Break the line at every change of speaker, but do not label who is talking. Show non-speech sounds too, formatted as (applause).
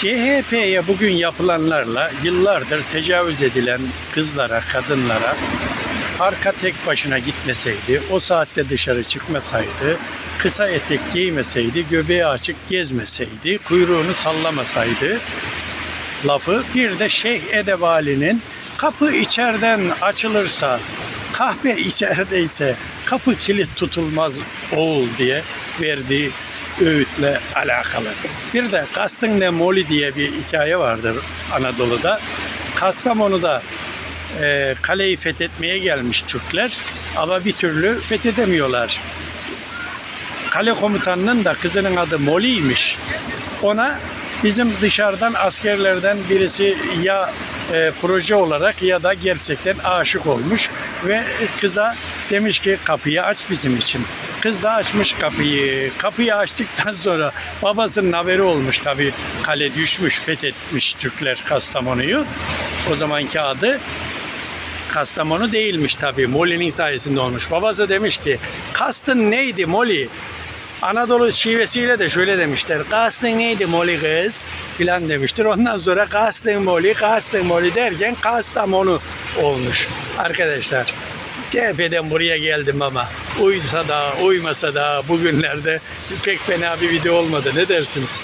CHP'ye bugün yapılanlarla yıllardır tecavüz edilen kızlara, kadınlara arka tek başına gitmeseydi, o saatte dışarı çıkmasaydı, kısa etek giymeseydi, göbeği açık gezmeseydi, kuyruğunu sallamasaydı lafı bir de Şeyh Edebali'nin kapı içeriden açılırsa, kahve içerideyse kapı kilit tutulmaz oğul diye verdiği öğütle alakalı. Bir de Kastinle Moli diye bir hikaye vardır Anadolu'da. Kastamonu'da e, kaleyi fethetmeye gelmiş Türkler ama bir türlü fethedemiyorlar. Kale komutanının da kızının adı Moli'ymiş. Ona bizim dışarıdan askerlerden birisi ya e, proje olarak ya da gerçekten aşık olmuş ve kıza demiş ki kapıyı aç bizim için. Kız da açmış kapıyı. Kapıyı açtıktan (laughs) sonra babasının haberi olmuş tabii. Kale düşmüş, fethetmiş Türkler Kastamonu'yu. O zamanki adı Kastamonu değilmiş tabii. Moli'nin sayesinde olmuş. Babası demiş ki kastın neydi Moli? Anadolu şivesiyle de şöyle demişler. Kastın neydi Moli kız? Filan demiştir. Ondan sonra kastın Moli, kastın Moli derken Kastamonu olmuş. Arkadaşlar CHP'den buraya geldim ama uysa da uymasa da bugünlerde pek fena bir video olmadı. Ne dersiniz?